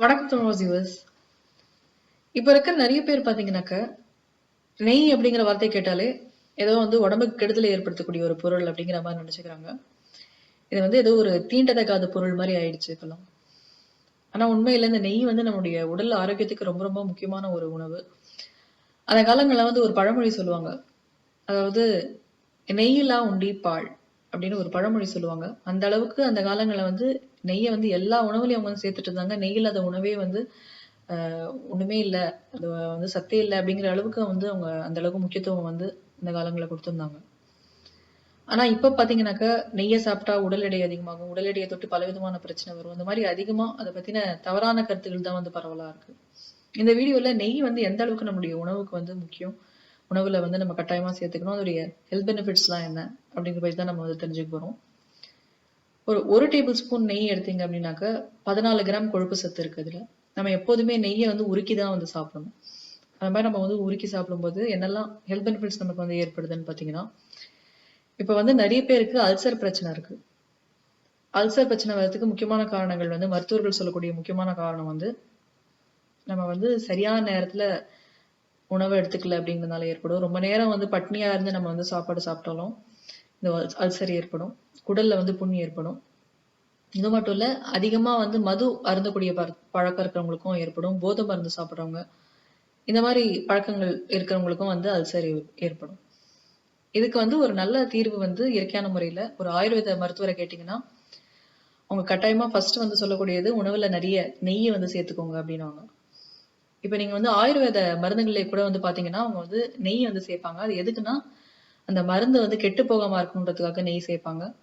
வணக்கம் தமிழ் இப்போ இருக்க நிறைய பேர் பார்த்தீங்கன்னாக்க நெய் அப்படிங்கிற வார்த்தை கேட்டாலே ஏதோ வந்து உடம்புக்கு கெடுதலை ஏற்படுத்தக்கூடிய ஒரு பொருள் அப்படிங்கிற மாதிரி நினச்சிக்கிறாங்க. இது வந்து ஏதோ ஒரு தீண்டத்தகாத பொருள் மாதிரி ஆயிடுச்சு இப்பெல்லாம். ஆனால் உண்மையில் இந்த நெய் வந்து நம்முடைய உடல் ஆரோக்கியத்துக்கு ரொம்ப ரொம்ப முக்கியமான ஒரு உணவு. அந்த காலங்களில் வந்து ஒரு பழமொழி சொல்லுவாங்க. அதாவது நெய்யிலா உண்டி பால். அப்படின்னு ஒரு பழமொழி சொல்லுவாங்க. அந்த அளவுக்கு அந்த காலங்களில் வந்து நெய்யை வந்து எல்லா உணவுலையும் அவங்க வந்து சேர்த்துட்டு இருந்தாங்க. நெய் இல்லாத உணவே வந்து ஆஹ் ஒண்ணுமே இல்லை. அது வந்து சத்தே இல்லை அப்படிங்கிற அளவுக்கு வந்து அவங்க அந்த அளவுக்கு முக்கியத்துவம் வந்து இந்த காலங்களில் கொடுத்துருந்தாங்க. ஆனா இப்ப பாத்தீங்கன்னாக்கா நெய்யை சாப்பிட்டா உடல் எடை அதிகமாகும். உடல் எடையை தொட்டு பலவிதமான பிரச்சனை வரும். இந்த மாதிரி அதிகமா அதை பத்தின தவறான கருத்துக்கள் தான் வந்து பரவலா இருக்கு. இந்த வீடியோல நெய் வந்து எந்த அளவுக்கு நம்முடைய உணவுக்கு வந்து முக்கியம்? உணவுல வந்து நம்ம கட்டாயமா சேர்த்துக்கணும். அதோடைய ஹெல்த் பெனிஃபிட்ஸ்லாம் என்ன அப்படிங்கிற பற்றி தான் நம்ம வந்து தெரிஞ்சுக்க போறோம். ஒரு ஒரு டேபிள் ஸ்பூன் நெய் எடுத்தீங்க அப்படின்னாக்க பதினாலு கிராம் கொழுப்பு சத்து இருக்கு அதுல. நம்ம எப்போதுமே நெய்யை வந்து உருக்கி தான் வந்து சாப்பிடணும். அது மாதிரி நம்ம வந்து உருக்கி சாப்பிடும்போது என்னெல்லாம் ஹெல்த் பெனிஃபிட்ஸ் நமக்கு வந்து ஏற்படுதுன்னு பார்த்தீங்கன்னா இப்போ வந்து நிறைய பேருக்கு அல்சர் பிரச்சனை இருக்கு. அல்சர் பிரச்சனை வர்றதுக்கு முக்கியமான காரணங்கள் வந்து மருத்துவர்கள் சொல்லக்கூடிய முக்கியமான காரணம் வந்து நம்ம வந்து சரியான நேரத்துல உணவு எடுத்துக்கல அப்படிங்கிறதுனால ஏற்படும். ரொம்ப நேரம் வந்து பட்னியா இருந்து நம்ம வந்து சாப்பாடு சாப்பிட்டாலும் இந்த அல்சர் ஏற்படும். குடல்ல வந்து புண் ஏற்படும். இது மட்டும் இல்ல அதிகமா வந்து மது அருந்தக்கூடிய பழக்கம் இருக்கிறவங்களுக்கும் ஏற்படும். போதை மருந்து சாப்பிட்றவங்க இந்த மாதிரி பழக்கங்கள் இருக்கிறவங்களுக்கும் வந்து அல்சர் ஏற்படும். இதுக்கு வந்து ஒரு நல்ல தீர்வு வந்து இயற்கையான முறையில ஒரு ஆயுர்வேத மருத்துவரை கேட்டீங்கன்னா அவங்க கட்டாயமா ஃபர்ஸ்ட் வந்து சொல்லக்கூடியது உணவுல நிறைய நெய்யை வந்து சேர்த்துக்கோங்க அப்படின்னாங்க இப்ப நீங்க வந்து ஆயுர்வேத மருந்துகளே கூட வந்து பாத்தீங்கன்னா அவங்க வந்து நெய் வந்து சேர்ப்பாங்க. அது எதுக்குன்னா அந்த மருந்து வந்து கெட்டு போகாம இருக்கணுன்றதுக்காக நெய் சேர்ப்பாங்க.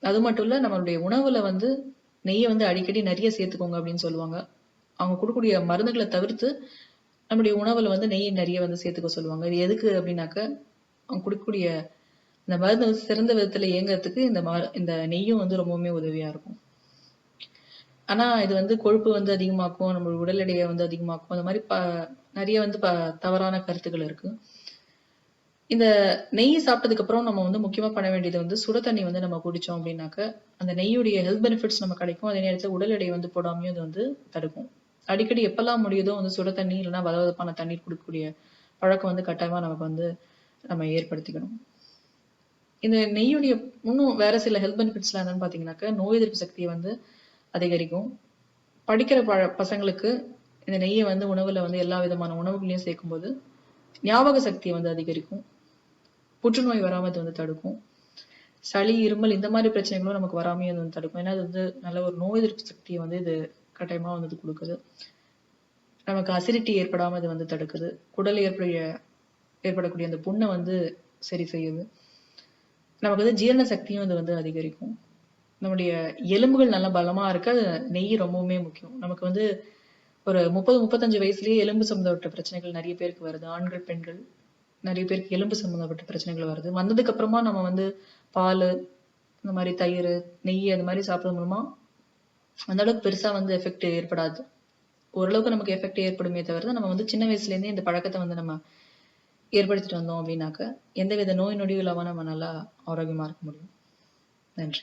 அது மட்டும் இல்ல நம்மளுடைய உணவுல வந்து நெய்யை வந்து அடிக்கடி நிறைய சேர்த்துக்கோங்க அப்படின்னு சொல்லுவாங்க. அவங்க கொடுக்கக்கூடிய மருந்துகளை தவிர்த்து நம்முடைய உணவுல வந்து நெய் நிறைய வந்து சேர்த்துக்க சொல்லுவாங்க. இது எதுக்கு அப்படின்னாக்க அவங்க கொடுக்கக்கூடிய இந்த மருந்து வந்து சிறந்த விதத்துல இயங்குறதுக்கு இந்த ம- இந்த நெய்யும் வந்து ரொம்பவுமே உதவியா இருக்கும். ஆனா இது வந்து கொழுப்பு வந்து அதிகமாக்கும் நம்ம உடல் எடையை வந்து அதிகமாக்கும். அந்த மாதிரி ப நிறைய வந்து ப தவறான கருத்துக்கள் இருக்கு. இந்த நெய் சாப்பிட்டதுக்கு அப்புறம் நம்ம வந்து முக்கியமா பண்ண வேண்டியது வந்து சுட தண்ணி வந்து நம்ம குடிச்சோம் அப்படின்னாக்க அந்த நெய்யுடைய ஹெல்த் பெனிஃபிட்ஸ் நம்ம கிடைக்கும். அதே நேரத்துல உடல் எடை வந்து போடாமையும் அது வந்து தடுக்கும். அடிக்கடி எப்பெல்லாம் முடியுதோ வந்து சுட தண்ணி இல்லைன்னா வதவதப்பான தண்ணீர் கொடுக்கக்கூடிய பழக்கம் வந்து கட்டாயமா நமக்கு வந்து நம்ம ஏற்படுத்திக்கணும். இந்த நெய்யுடைய இன்னும் வேற சில ஹெல்த் பெனிஃபிட்ஸ்லாம் என்னன்னு பாத்தீங்கன்னாக்க நோய் எதிர்ப்பு சக்தியை வந்து அதிகரிக்கும். படிக்கிற ப பசங்களுக்கு இந்த நெய்யை வந்து உணவில் வந்து எல்லா விதமான உணவுகளையும் சேர்க்கும்போது ஞாபக சக்தியை வந்து அதிகரிக்கும். புற்றுநோய் வராமல் வந்து தடுக்கும். சளி இருமல் இந்த மாதிரி பிரச்சனைகளும் நமக்கு வராமையே வந்து தடுக்கும். ஏன்னா அது வந்து நல்ல ஒரு நோய் எதிர்ப்பு சக்தியை வந்து இது கட்டாயமாக வந்து கொடுக்குது. நமக்கு அசிடிட்டி ஏற்படாமல் இது வந்து தடுக்குது. குடல் ஏற்படைய ஏற்படக்கூடிய அந்த புண்ணை வந்து சரி செய்யுது. நமக்கு வந்து ஜீரண சக்தியும் அது வந்து அதிகரிக்கும். நம்முடைய எலும்புகள் நல்லா பலமா இருக்க அது நெய் ரொம்பவுமே முக்கியம். நமக்கு வந்து ஒரு முப்பது முப்பத்தஞ்சு வயசுலயே எலும்பு சம்மந்தப்பட்ட பிரச்சனைகள் நிறைய பேருக்கு வருது. ஆண்கள் பெண்கள் நிறைய பேருக்கு எலும்பு சம்மந்தப்பட்ட பிரச்சனைகள் வருது. வந்ததுக்கு அப்புறமா நம்ம வந்து பால் இந்த மாதிரி தயிர் நெய் அந்த மாதிரி சாப்பிடுறது மூலமா அந்த அளவுக்கு பெருசா வந்து எஃபெக்ட் ஏற்படாது. ஓரளவுக்கு நமக்கு எஃபெக்ட் ஏற்படுமே தவிர நம்ம வந்து சின்ன வயசுல இருந்தே இந்த பழக்கத்தை வந்து நம்ம ஏற்படுத்திட்டு வந்தோம் அப்படின்னாக்க எந்தவித நோய் நொடியும் இல்லாம நம்ம நல்லா ஆரோக்கியமா இருக்க முடியும். நன்றி.